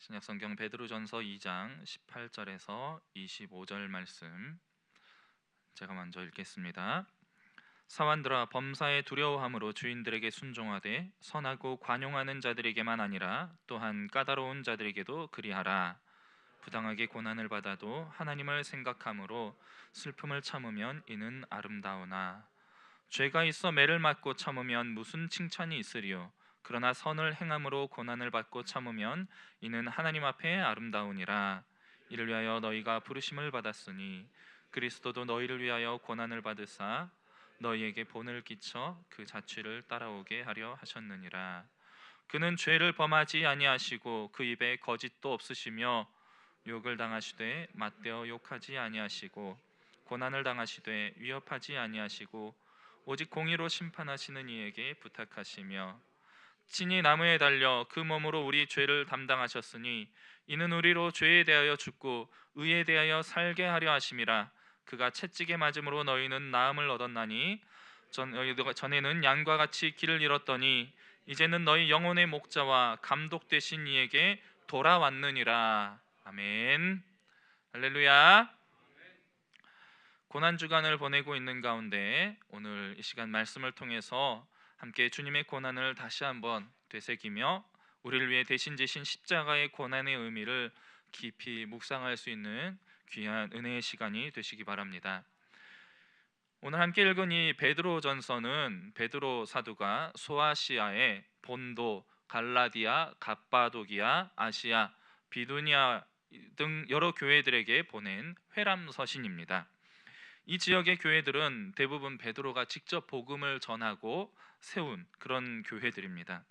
신약 성경 베드로전서 2장 18절에서 25절 말씀 제가 먼저 읽겠습니다. 사완들아 범사에 두려워함으로 주인들에게 순종하되 선하고 관용하는 자들에게만 아니라 또한 까다로운 자들에게도 그리하라. 부당하게 고난을 받아도 하나님을 생각함으로 슬픔을 참으면 이는 아름다우나 죄가 있어 매를 맞고 참으면 무슨 칭찬이 있으리요 그러나 선을 행함으로 고난을 받고 참으면 이는 하나님 앞에 아름다우니라. 이를 위하여 너희가 부르심을 받았으니 그리스도도 너희를 위하여 고난을 받으사 너희에게 본을 끼쳐 그 자취를 따라오게 하려 하셨느니라. 그는 죄를 범하지 아니하시고 그 입에 거짓도 없으시며 욕을 당하시되 맞대어 욕하지 아니하시고 고난을 당하시되 위협하지 아니하시고 오직 공의로 심판하시는 이에게 부탁하시며 친히 나무에 달려 그 몸으로 우리 죄를 담당하셨으니 이는 우리로 죄에 대하여 죽고 의에 대하여 살게 하려 하심이라. 그가 채찍에 맞음으로 너희는 나음을 얻었나니 전, 전에는 양과 같이 길을 잃었더니 이제는 너희 영혼의 목자와 감독 되신 이에게 돌아왔느니라. 아멘. 할렐루야. 고난 주간을 보내고 있는 가운데 오늘 이 시간 말씀을 통해서 함께 주님의 고난을 다시 한번 되새기며 우리를 위해 대신 지신 십자가의 고난의 의미를 깊이 묵상할 수 있는 귀한 은혜의 시간이 되시기 바랍니다. 오늘 함께 읽은 이 베드로전서는 베드로 사도가 소아시아의 본도, 갈라디아, 갑바도기아, 아시아, 비두니아 등 여러 교회들에게 보낸 회람 서신입니다. 이 지역의 교회들은 대부분 베드로가 직접 복음을 전하고 세운 그런 교회들입니다.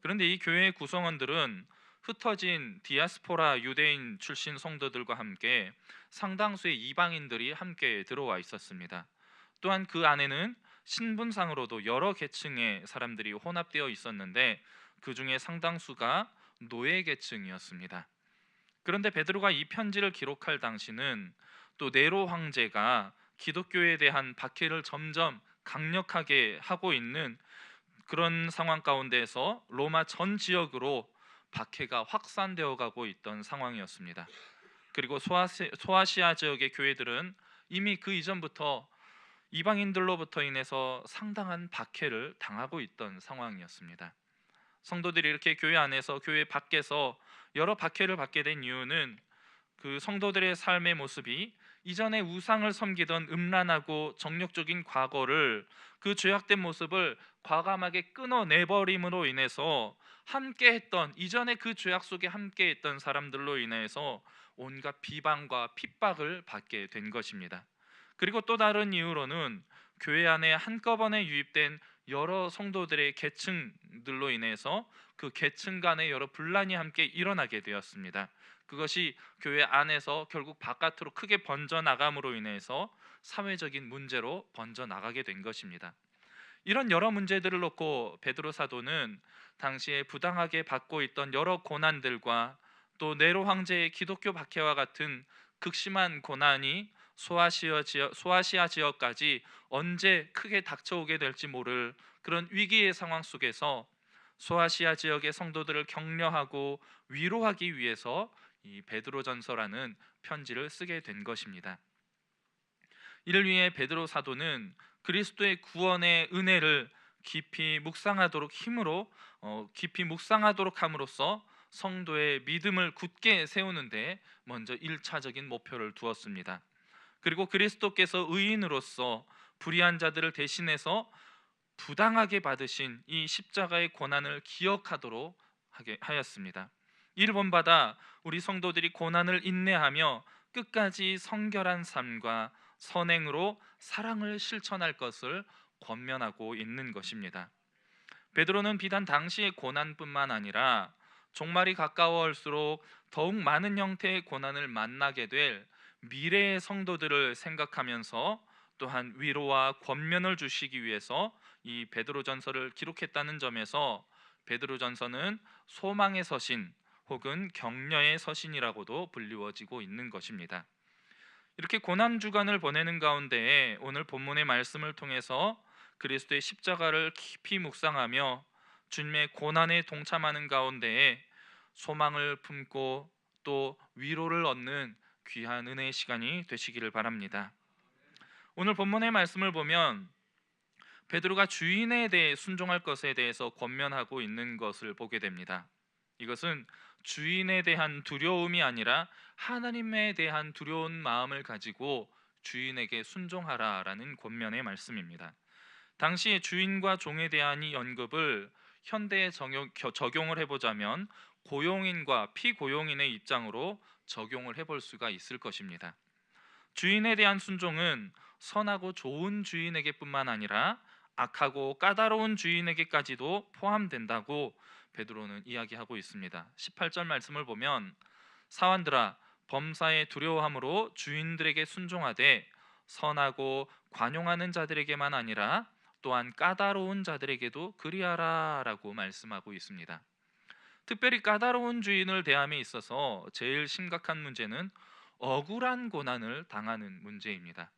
그런데 이 교회의 구성원들은 흩어진 디아스포라 유대인 출신 성도들과 함께 상당수의 이방인들이 함께 들어와 있었습니다. 또한 그 안에는 신분상으로도 여러 계층의 사람들이 혼합되어 있었는데 그 중에 상당수가 노예 계층이었습니다. 그런데 베드로가 이 편지를 기록할 당시는 또 네로 황제가 기독교에 대한 박해를 점점 강력하게 하고 있는 그런 상황 가운데서 로마 전 지역으로 박해가 확산되어 가고 있던 상황이었습니다. 그리고 소아시, 소아시아 지역의 교회들은 이미 그 이전부터 이방인들로부터 인해서 상당한 박해를 당하고 있던 상황이었습니다. 성도들이 이렇게 교회 안에서 교회 밖에서 여러 박해를 받게 된 이유는 그 성도들의 삶의 모습이 이전에 우상을 섬기던 음란하고 정력적인 과거를 그 죄악된 모습을 과감하게 끊어내 버림으로 인해서 함께 했던 이전에 그 죄악 속에 함께 했던 사람들로 인해서 온갖 비방과 핍박을 받게 된 것입니다. 그리고 또 다른 이유로는 교회 안에 한꺼번에 유입된 여러 성도들의 계층들로 인해서 그 계층 간의 여러 분란이 함께 일어나게 되었습니다. 그것이 교회 안에서 결국 바깥으로 크게 번져 나감으로 인해서 사회적인 문제로 번져 나가게 된 것입니다. 이런 여러 문제들을 놓고 베드로 사도는 당시에 부당하게 받고 있던 여러 고난들과 또 네로 황제의 기독교 박해와 같은 극심한 고난이 소아시아 지역, 소아시아 지역까지 언제 크게 닥쳐오게 될지 모를 그런 위기의 상황 속에서 소아시아 지역의 성도들을 격려하고 위로하기 위해서 이 베드로전서라는 편지를 쓰게 된 것입니다. 이를 위해 베드로 사도는 그리스도의 구원의 은혜를 깊이 묵상하도록 힘으로 어, 깊이 묵상하도록 함으로써 성도의 믿음을 굳게 세우는데 먼저 일차적인 목표를 두었습니다. 그리고 그리스도께서 의인으로서 불의한 자들을 대신해서 부당하게 받으신 이 십자가의 고난을 기억하도록 하였습니다. 이를 본받아 우리 성도들이 고난을 인내하며 끝까지 성결한 삶과 선행으로 사랑을 실천할 것을 권면하고 있는 것입니다. 베드로는 비단 당시의 고난뿐만 아니라 종말이 가까워올수록 더욱 많은 형태의 고난을 만나게 될 미래의 성도들을 생각하면서 또한 위로와 권면을 주시기 위해서 이 베드로전서를 기록했다는 점에서 베드로전서는 소망의 서신 혹은 격려의 서신이라고도 불리워지고 있는 것입니다. 이렇게 고난 주간을 보내는 가운데 오늘 본문의 말씀을 통해서 그리스도의 십자가를 깊이 묵상하며 주님의 고난에 동참하는 가운데에 소망을 품고 또 위로를 얻는 귀한 은혜의 시간이 되시기를 바랍니다. 오늘 본문의 말씀을 보면 베드로가 주인에 대해 순종할 것에 대해서 권면하고 있는 것을 보게 됩니다. 이것은 주인에 대한 두려움이 아니라 하나님에 대한 두려운 마음을 가지고 주인에게 순종하라라는 권면의 말씀입니다. 당시 주인과 종에 대한 이 언급을 현대에 적용, 적용을 해보자면 고용인과 피고용인의 입장으로 적용을 해볼 수가 있을 것입니다. 주인에 대한 순종은 선하고 좋은 주인에게뿐만 아니라 악하고 까다로운 주인에게까지도 포함된다고 베드로는 이야기하고 있습니다. 18절 말씀을 보면 사원들아 범사에 두려워함으로 주인들에게 순종하되 선하고 관용하는 자들에게만 아니라 또한 까다로운 자들에게도 그리하라라고 말씀하고 있습니다. 특별히 까다로운 주인을 대함에 있어서 제일 심각한 문제는 억울한 고난을 당하는 문제입니다.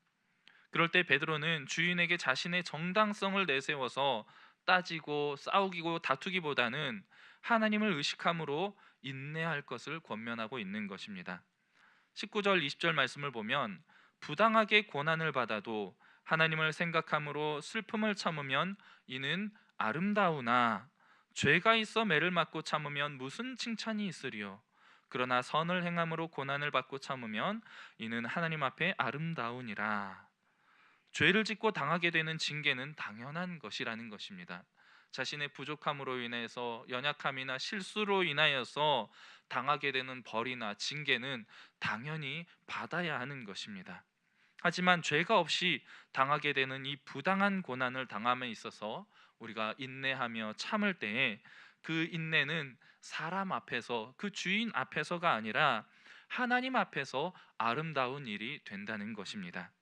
그럴 때 베드로는 주인에게 자신의 정당성을 내세워서 따지고 싸우기고 다투기보다는 하나님을 의식함으로 인내할 것을 권면하고 있는 것입니다. 19절 20절 말씀을 보면 부당하게 고난을 받아도 하나님을 생각함으로 슬픔을 참으면 이는 아름다우나 죄가 있어 매를 맞고 참으면 무슨 칭찬이 있으리요 그러나 선을 행함으로 고난을 받고 참으면 이는 하나님 앞에 아름다우니라 죄를 짓고 당하게 되는 징계는 당연한 것이라는 것입니다. 자신의 부족함으로 인해서 연약함이나 실수로 인하여서 당하게 되는 벌이나 징계는 당연히 받아야 하는 것입니다. 하지만 죄가 없이 당하게 되는 이 부당한 고난을 당함에 있어서 우리가 인내하며 참을 때에 그 인내는 사람 앞에서 그 주인 앞에서가 아니라 하나님 앞에서 아름다운 일이 된다는 것입니다.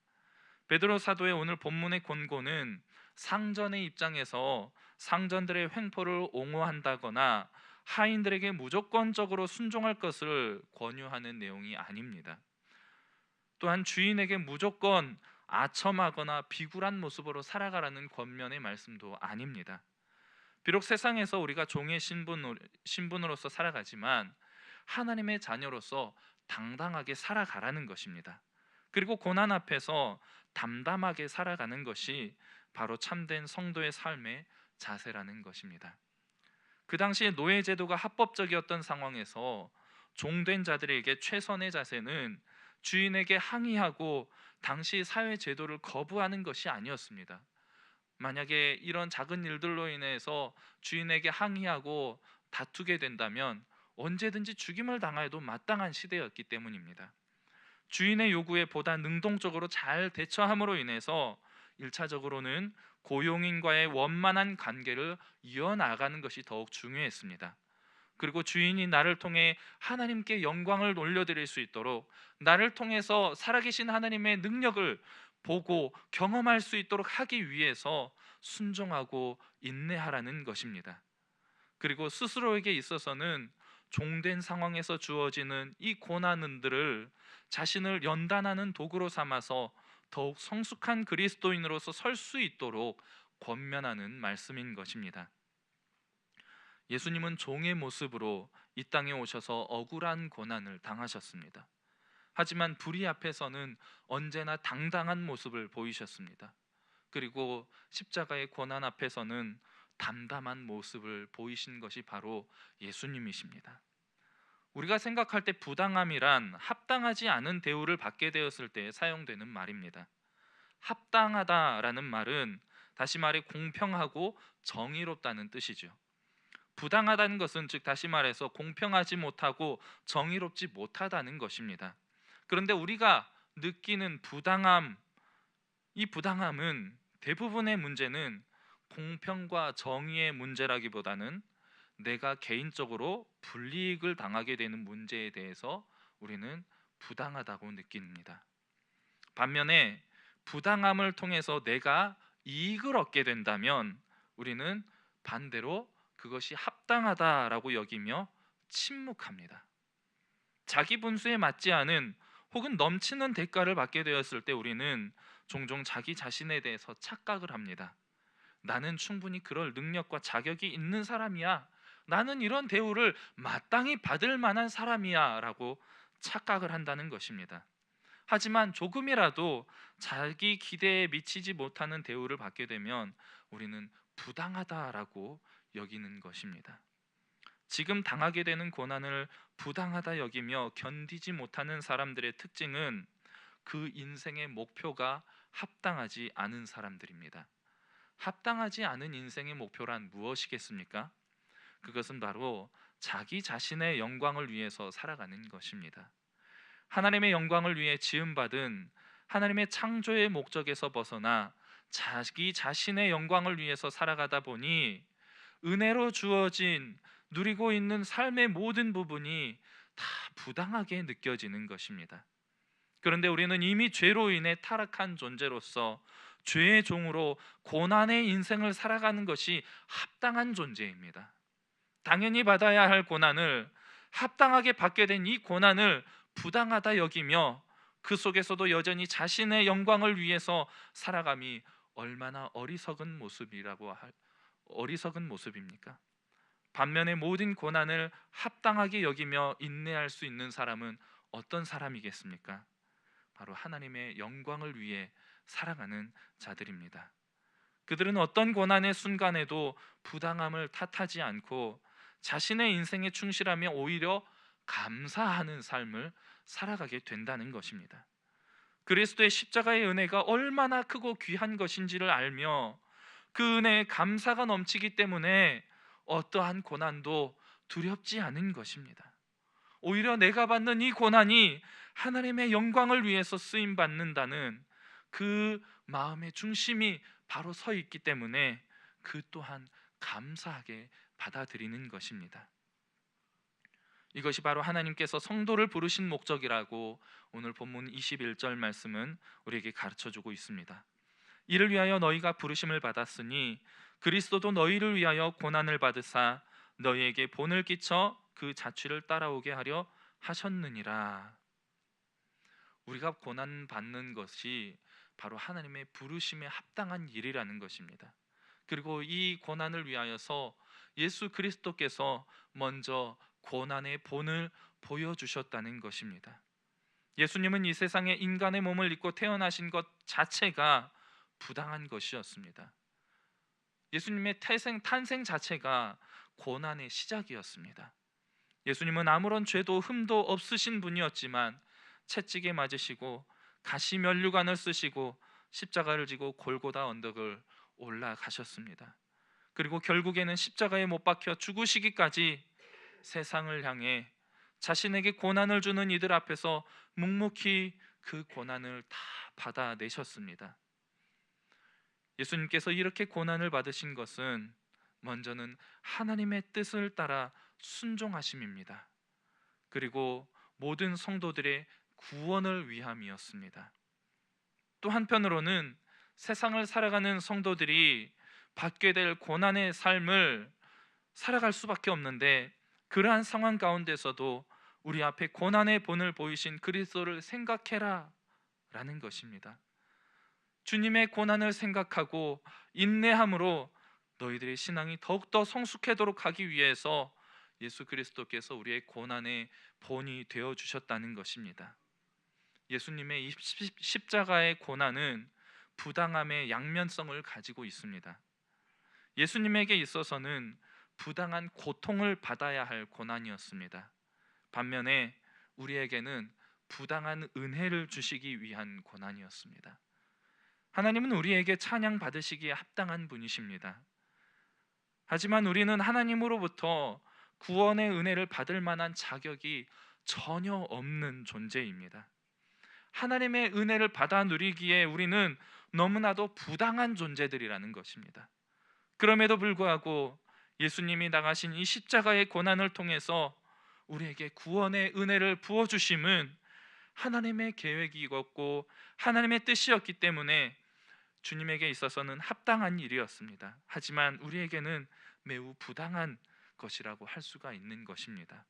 베드로 사도의 오늘 본문의 권고는 상전의 입장에서 상전들의 횡포를 옹호한다거나 하인들에게 무조건적으로 순종할 것을 권유하는 내용이 아닙니다. 또한 주인에게 무조건 아첨하거나 비굴한 모습으로 살아가라는 권면의 말씀도 아닙니다. 비록 세상에서 우리가 종의 신분, 신분으로서 살아가지만 하나님의 자녀로서 당당하게 살아가라는 것입니다. 그리고 고난 앞에서 담담하게 살아가는 것이 바로 참된 성도의 삶의 자세라는 것입니다. 그 당시에 노예 제도가 합법적이었던 상황에서 종된 자들에게 최선의 자세는 주인에게 항의하고 당시 사회 제도를 거부하는 것이 아니었습니다. 만약에 이런 작은 일들로 인해서 주인에게 항의하고 다투게 된다면 언제든지 죽임을 당하여도 마땅한 시대였기 때문입니다. 주인의 요구에 보다 능동적으로 잘 대처함으로 인해서 일차적으로는 고용인과의 원만한 관계를 이어나가는 것이 더욱 중요했습니다. 그리고 주인이 나를 통해 하나님께 영광을 올려드릴 수 있도록 나를 통해서 살아계신 하나님의 능력을 보고 경험할 수 있도록 하기 위해서 순종하고 인내하라는 것입니다. 그리고 스스로에게 있어서는 종된 상황에서 주어지는 이 고난들을 자신을 연단하는 도구로 삼아서 더욱 성숙한 그리스도인으로서 설 수 있도록 권면하는 말씀인 것입니다. 예수님은 종의 모습으로 이 땅에 오셔서 억울한 고난을 당하셨습니다. 하지만 불의 앞에서는 언제나 당당한 모습을 보이셨습니다. 그리고 십자가의 고난 앞에서는 담담한 모습을 보이신 것이 바로 예수님이십니다. 우리가 생각할 때 부당함이란 합당하지 않은 대우를 받게 되었을 때 사용되는 말입니다. 합당하다라는 말은 다시 말해 공평하고 정의롭다는 뜻이죠. 부당하다는 것은 즉 다시 말해서 공평하지 못하고 정의롭지 못하다는 것입니다. 그런데 우리가 느끼는 부당함 이 부당함은 대부분의 문제는 공평과 정의의 문제라기보다는 내가 개인적으로 불이익을 당하게 되는 문제에 대해서 우리는 부당하다고 느낍니다. 반면에 부당함을 통해서 내가 이익을 얻게 된다면 우리는 반대로 그것이 합당하다라고 여기며 침묵합니다. 자기 분수에 맞지 않은 혹은 넘치는 대가를 받게 되었을 때 우리는 종종 자기 자신에 대해서 착각을 합니다. 나는 충분히 그럴 능력과 자격이 있는 사람이야. 나는 이런 대우를 마땅히 받을 만한 사람이야라고 착각을 한다는 것입니다. 하지만 조금이라도 자기 기대에 미치지 못하는 대우를 받게 되면 우리는 부당하다라고 여기는 것입니다. 지금 당하게 되는 고난을 부당하다 여기며 견디지 못하는 사람들의 특징은 그 인생의 목표가 합당하지 않은 사람들입니다. 합당하지 않은 인생의 목표란 무엇이겠습니까? 그것은 바로 자기 자신의 영광을 위해서 살아가는 것입니다. 하나님의 영광을 위해 지음받은 하나님의 창조의 목적에서 벗어나 자기 자신의 영광을 위해서 살아가다 보니 은혜로 주어진 누리고 있는 삶의 모든 부분이 다 부당하게 느껴지는 것입니다. 그런데 우리는 이미 죄로 인해 타락한 존재로서 죄의 종으로 고난의 인생을 살아가는 것이 합당한 존재입니다. 당연히 받아야 할 고난을 합당하게 받게 된 이 고난을 부당하다 여기며 그 속에서도 여전히 자신의 영광을 위해서 살아감이 얼마나 어리석은 모습이라고 할 어리석은 모습입니까? 반면에 모든 고난을 합당하게 여기며 인내할 수 있는 사람은 어떤 사람이겠습니까? 바로 하나님의 영광을 위해 살아가는 자들입니다. 그들은 어떤 고난의 순간에도 부당함을 탓하지 않고 자신의 인생에 충실하며 오히려 감사하는 삶을 살아가게 된다는 것입니다. 그리스도의 십자가의 은혜가 얼마나 크고 귀한 것인지를 알며 그 은혜에 감사가 넘치기 때문에 어떠한 고난도 두렵지 않은 것입니다. 오히려 내가 받는 이 고난이 하나님의 영광을 위해서 쓰임 받는다는 그 마음의 중심이 바로 서 있기 때문에 그 또한 감사하게 받아들이는 것입니다. 이것이 바로 하나님께서 성도를 부르신 목적이라고 오늘 본문 21절 말씀은 우리에게 가르쳐 주고 있습니다. 이를 위하여 너희가 부르심을 받았으니 그리스도도 너희를 위하여 고난을 받으사 너희에게 본을 끼쳐 그 자취를 따라오게 하려 하셨느니라. 우리가 고난 받는 것이 바로 하나님의 부르심에 합당한 일이라는 것입니다. 그리고 이 고난을 위하여서 예수 그리스도께서 먼저 고난의 본을 보여주셨다는 것입니다. 예수님은 이 세상에 인간의 몸을 입고 태어나신 것 자체가 부당한 것이었습니다. 예수님의 태생 탄생 자체가 고난의 시작이었습니다. 예수님은 아무런 죄도 흠도 없으신 분이었지만 채찍에 맞으시고 가시 면류관을 쓰시고 십자가를 지고 골고다 언덕을 올라가셨습니다. 그리고 결국에는 십자가에 못 박혀 죽으시기까지 세상을 향해 자신에게 고난을 주는 이들 앞에서 묵묵히 그 고난을 다 받아내셨습니다. 예수님께서 이렇게 고난을 받으신 것은 먼저는 하나님의 뜻을 따라 순종하심입니다. 그리고 모든 성도들의 구원을 위함이었습니다. 또 한편으로는 세상을 살아가는 성도들이 받게 될 고난의 삶을 살아갈 수밖에 없는데 그러한 상황 가운데서도 우리 앞에 고난의 본을 보이신 그리스도를 생각해라 라는 것입니다. 주님의 고난을 생각하고 인내함으로 너희들의 신앙이 더욱더 성숙하도록 하기 위해서 예수 그리스도께서 우리의 고난의 본이 되어 주셨다는 것입니다. 예수님의 십자가의 고난은 부당함의 양면성을 가지고 있습니다. 예수님에게 있어서는 부당한 고통을 받아야 할 고난이었습니다. 반면에 우리에게는 부당한 은혜를 주시기 위한 고난이었습니다. 하나님은 우리에게 찬양 받으시기에 합당한 분이십니다. 하지만 우리는 하나님으로부터 구원의 은혜를 받을 만한 자격이 전혀 없는 존재입니다. 하나님의 은혜를 받아 누리기에 우리는 너무나도 부당한 존재들이라는 것입니다. 그럼에도 불구하고 예수님이 나가신 이 십자가의 고난을 통해서 우리에게 구원의 은혜를 부어 주심은 하나님의 계획이었고 하나님의 뜻이었기 때문에 주님에게 있어서는 합당한 일이었습니다. 하지만 우리에게는 매우 부당한 것이라고 할 수가 있는 것입니다.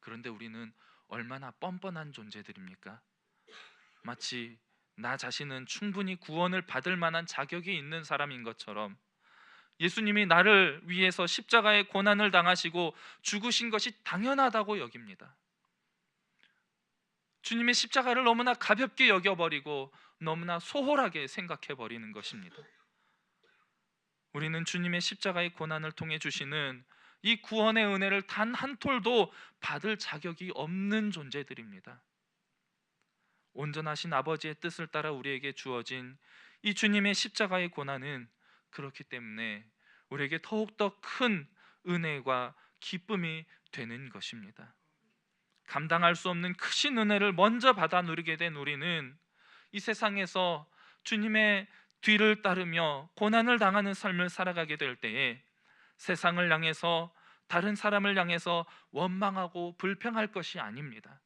그런데 우리는 얼마나 뻔뻔한 존재들입니까? 마치 나 자신은 충분히 구원을 받을 만한 자격이 있는 사람인 것처럼 예수님이 나를 위해서 십자가의 고난을 당하시고 죽으신 것이 당연하다고 여깁니다. 주님의 십자가를 너무나 가볍게 여겨버리고 너무나 소홀하게 생각해 버리는 것입니다. 우리는 주님의 십자가의 고난을 통해 주시는 이 구원의 은혜를 단 한 톨도 받을 자격이 없는 존재들입니다. 온전하신 아버지의 뜻을 따라 우리에게 주어진 이 주님의 십자가의 고난은 그렇기 때문에 우리에게 더욱더 큰 은혜와 기쁨이 되는 것입니다. 감당할 수 없는 크신 은혜를 먼저 받아 누리게 된 우리는 이 세상에서 주님의 뒤를 따르며 고난을 당하는 삶을 살아가게 될 때에 세상을 향해서 다른 사람을 향해서 원망하고 불평할 것이 아닙니다.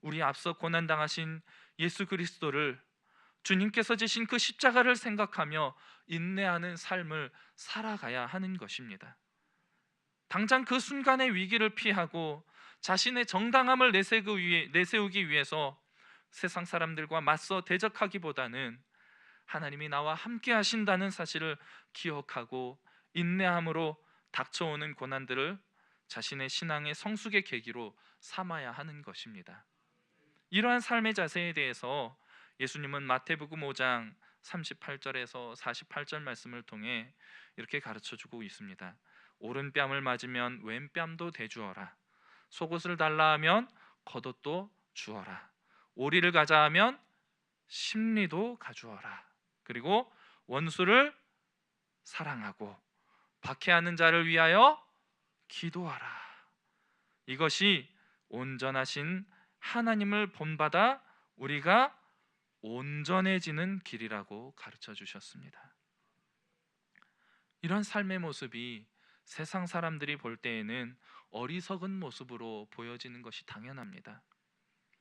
우리 앞서 고난 당하신 예수 그리스도를 주님께서 지신 그 십자가를 생각하며 인내하는 삶을 살아가야 하는 것입니다. 당장 그 순간의 위기를 피하고 자신의 정당함을 내세우기 위해서 세상 사람들과 맞서 대적하기보다는 하나님이 나와 함께 하신다는 사실을 기억하고 인내함으로 닥쳐오는 고난들을 자신의 신앙의 성숙의 계기로 삼아야 하는 것입니다. 이러한 삶의 자세에 대해서 예수님은 마태복음 5장 38절에서 48절 말씀을 통해 이렇게 가르쳐 주고 있습니다. 오른 뺨을 맞으면 왼 뺨도 대주어라. 속옷을 달라 하면 겉옷도 주어라. 오리를 가자 하면 심리도 가주어라. 그리고 원수를 사랑하고 박해하는 자를 위하여 기도하라. 이것이 온전하신 하나님을 본받아 우리가 온전해지는 길이라고 가르쳐 주셨습니다. 이런 삶의 모습이 세상 사람들이 볼 때에는 어리석은 모습으로 보여지는 것이 당연합니다.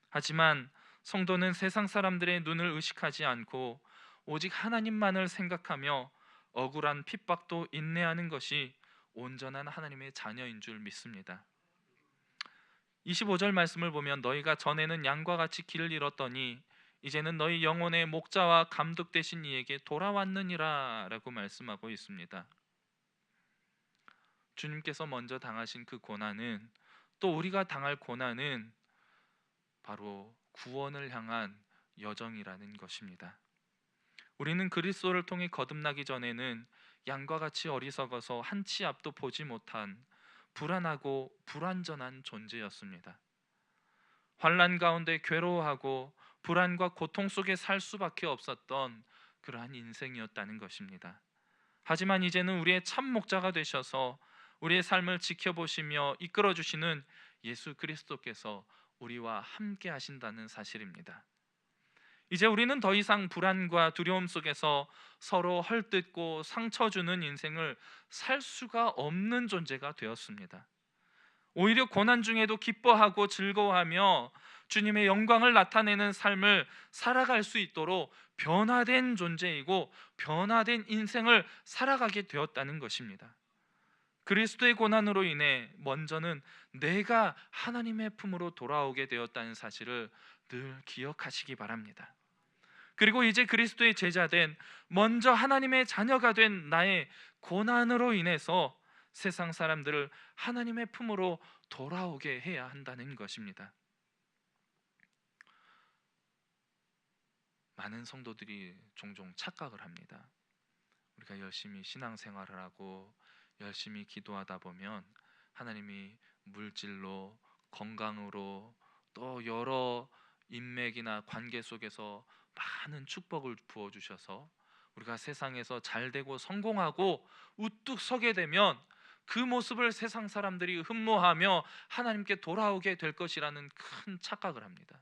하지만 성도는 세상 사람들의 눈을 의식하지 않고 오직 하나님만을 생각하며 억울한 핍박도 인내하는 것이 온전한 하나님의 자녀인 줄 믿습니다. 25절 말씀을 보면 너희가 전에는 양과 같이 길을 잃었더니 이제는 너희 영혼의 목자와 감독 되신 이에게 돌아왔느니라라고 말씀하고 있습니다. 주님께서 먼저 당하신 그 고난은 또 우리가 당할 고난은 바로 구원을 향한 여정이라는 것입니다. 우리는 그리스도를 통해 거듭나기 전에는 양과 같이 어리석어서 한 치 앞도 보지 못한 불안하고 불완전한 존재였습니다. 환란 가운데 괴로워하고 불안과 고통 속에 살 수밖에 없었던 그러한 인생이었다는 것입니다. 하지만 이제는 우리의 참 목자가 되셔서 우리의 삶을 지켜보시며 이끌어 주시는 예수 그리스도께서 우리와 함께 하신다는 사실입니다. 이제 우리는 더 이상 불안과 두려움 속에서 서로 헐뜯고 상처 주는 인생을 살 수가 없는 존재가 되었습니다. 오히려 고난 중에도 기뻐하고 즐거워하며 주님의 영광을 나타내는 삶을 살아갈 수 있도록 변화된 존재이고 변화된 인생을 살아가게 되었다는 것입니다. 그리스도의 고난으로 인해 먼저는 내가 하나님의 품으로 돌아오게 되었다는 사실을 늘 기억하시기 바랍니다. 그리고 이제 그리스도의 제자된 먼저 하나님의 자녀가 된 나의 고난으로 인해서 세상 사람들을 하나님의 품으로 돌아오게 해야 한다는 것입니다. 많은 성도들이 종종 착각을 합니다. 우리가 열심히 신앙생활을 하고 열심히 기도하다 보면 하나님이 물질로 건강으로 또 여러 인맥이나 관계 속에서 많은 축복을 부어 주셔서 우리가 세상에서 잘 되고 성공하고 우뚝 서게 되면 그 모습을 세상 사람들이 흠모하며 하나님께 돌아오게 될 것이라는 큰 착각을 합니다.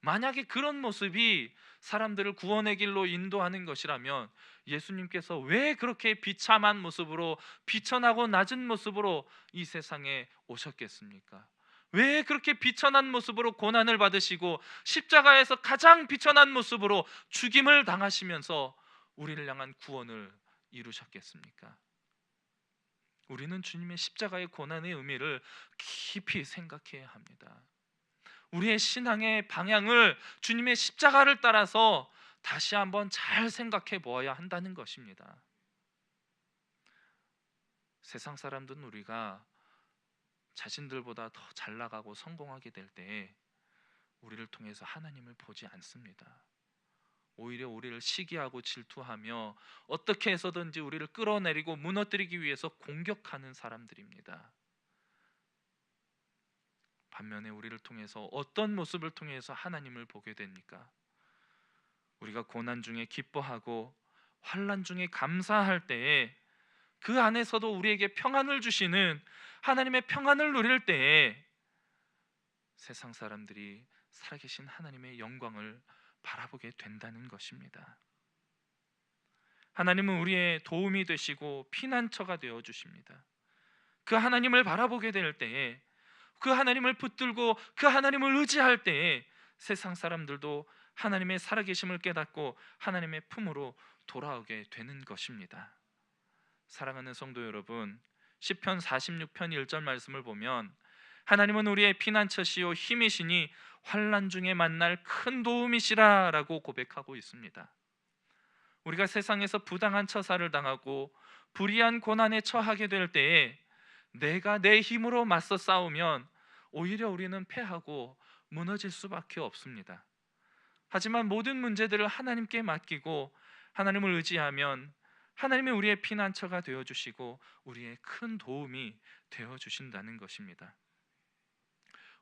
만약에 그런 모습이 사람들을 구원의 길로 인도하는 것이라면 예수님께서 왜 그렇게 비참한 모습으로 비천하고 낮은 모습으로 이 세상에 오셨겠습니까? 왜 그렇게 비천한 모습으로 고난을 받으시고 십자가에서 가장 비천한 모습으로 죽임을 당하시면서 우리를 향한 구원을 이루셨겠습니까? 우리는 주님의 십자가의 고난의 의미를 깊이 생각해야 합니다. 우리의 신앙의 방향을 주님의 십자가를 따라서 다시 한번 잘 생각해 보아야 한다는 것입니다. 세상 사람들은 우리가 자신들보다 더 잘 나가고 성공하게 될때 우리를 통해서 하나님을 보지 않습니다. 오히려 우리를 시기하고 질투하며 어떻게 해서든지 우리를 끌어내리고 무너뜨리기 위해서 공격하는 사람들입니다. 반면에 우리를 통해서 어떤 모습을 통해서 하나님을 보게 됩니까? 우리가 고난 중에 기뻐하고 환란 중에 감사할 때에 그 안에서도 우리에게 평안을 주시는 하나님의 평안을 누릴 때에 세상 사람들이 살아계신 하나님의 영광을 바라보게 된다는 것입니다. 하나님은 우리의 도움이 되시고 피난처가 되어 주십니다. 그 하나님을 바라보게 될 때에 그 하나님을 붙들고 그 하나님을 의지할 때에 세상 사람들도 하나님의 살아계심을 깨닫고 하나님의 품으로 돌아오게 되는 것입니다. 사랑하는 성도 여러분, 시편 46편 1절 말씀을 보면 하나님은 우리의 피난처시요 힘이시니 환난 중에 만날 큰 도움이시라라고 고백하고 있습니다. 우리가 세상에서 부당한 처사를 당하고 불의한 고난에 처하게 될 때에 내가 내 힘으로 맞서 싸우면 오히려 우리는 패하고 무너질 수밖에 없습니다. 하지만 모든 문제들을 하나님께 맡기고 하나님을 의지하면 하나님이 우리의 피난처가 되어 주시고 우리의 큰 도움이 되어 주신다는 것입니다.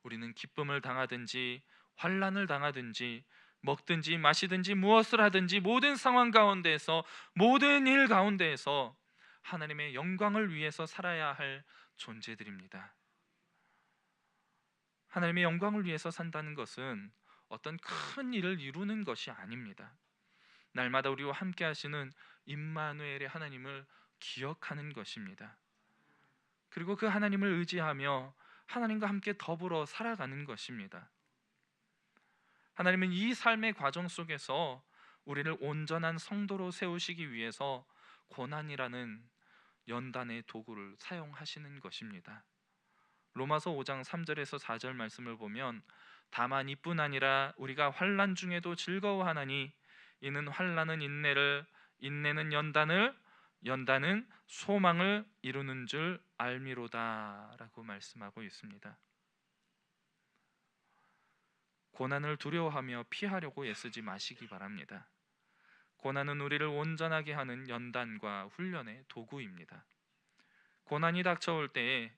우리는 기쁨을 당하든지 환란을 당하든지 먹든지 마시든지 무엇을 하든지 모든 상황 가운데에서 모든 일 가운데에서 하나님의 영광을 위해서 살아야 할 존재들입니다. 하나님의 영광을 위해서 산다는 것은 어떤 큰 일을 이루는 것이 아닙니다. 날마다 우리와 함께 하시는 임마누엘의 하나님을 기억하는 것입니다. 그리고 그 하나님을 의지하며 하나님과 함께 더불어 살아가는 것입니다. 하나님은 이 삶의 과정 속에서 우리를 온전한 성도로 세우시기 위해서 고난이라는 연단의 도구를 사용하시는 것입니다. 로마서 5장 3절에서 4절 말씀을 보면 다만 이뿐 아니라 우리가 환난 중에도 즐거워하나니 이는 환난은 인내를 인내는 연단을 연단은 소망을 이루는 줄 알미로다라고 말씀하고 있습니다. 고난을 두려워하며 피하려고 애쓰지 마시기 바랍니다. 고난은 우리를 온전하게 하는 연단과 훈련의 도구입니다. 고난이 닥쳐올 때에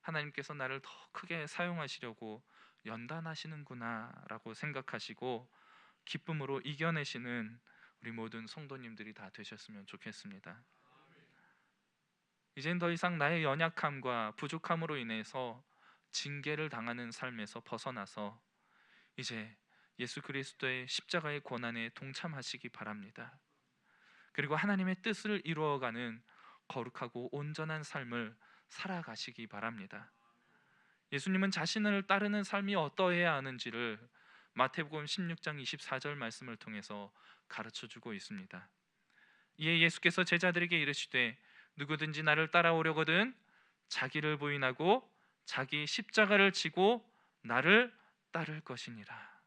하나님께서 나를 더 크게 사용하시려고 연단하시는구나라고 생각하시고 기쁨으로 이겨내시는 우리 모든 성도님들이 다 되셨으면 좋겠습니다. 이젠 더 이상 나의 연약함과 부족함으로 인해서 징계를 당하는 삶에서 벗어나서 이제 예수 그리스도의 십자가의 고난에 동참하시기 바랍니다. 그리고 하나님의 뜻을 이루어가는 거룩하고 온전한 삶을 살아가시기 바랍니다. 예수님은 자신을 따르는 삶이 어떠해야 하는지를 마태복음 16장 24절 말씀을 통해서 가르쳐 주고 있습니다. 이에 예수께서 제자들에게 이르시되 누구든지 나를 따라오려거든 자기를 부인하고 자기 십자가를 지고 나를 따를 것이니라.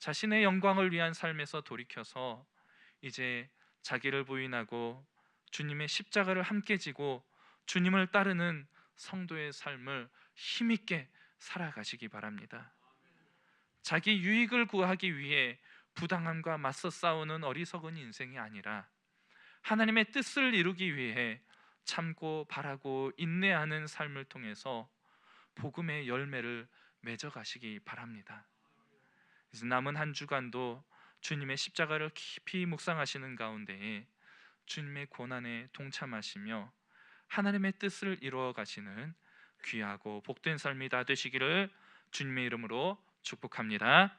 자신의 영광을 위한 삶에서 돌이켜서 이제 자기를 부인하고 주님의 십자가를 함께 지고 주님을 따르는 성도의 삶을 힘있게 살아가시기 바랍니다. 자기 유익을 구하기 위해 부당함과 맞서 싸우는 어리석은 인생이 아니라 하나님의 뜻을 이루기 위해 참고 바라고 인내하는 삶을 통해서 복음의 열매를 맺어 가시기 바랍니다. 남은 한 주간도 주님의 십자가를 깊이 묵상하시는 가운데에 주님의 고난에 동참하시며 하나님의 뜻을 이루어 가시는 귀하고 복된 삶이 다 되시기를 주님의 이름으로 축복합니다.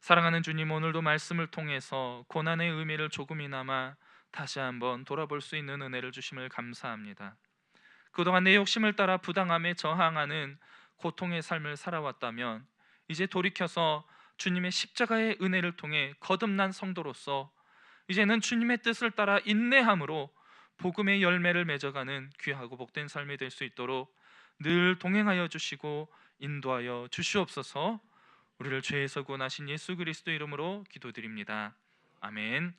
사랑하는 주님 오늘도 말씀을 통해서 고난의 의미를 조금이나마 다시 한번 돌아볼 수 있는 은혜를 주심을 감사합니다. 그동안 내 욕심을 따라 부당함에 저항하는 고통의 삶을 살아왔다면 이제 돌이켜서 주님의 십자가의 은혜를 통해 거듭난 성도로서 이제는 주님의 뜻을 따라 인내함으로 복음의 열매를 맺어가는 귀하고 복된 삶이 될 수 있도록 늘 동행하여 주시고 인도하여 주시옵소서. 우리를 죄에서 구원하신 예수 그리스도 이름으로 기도드립니다. 아멘.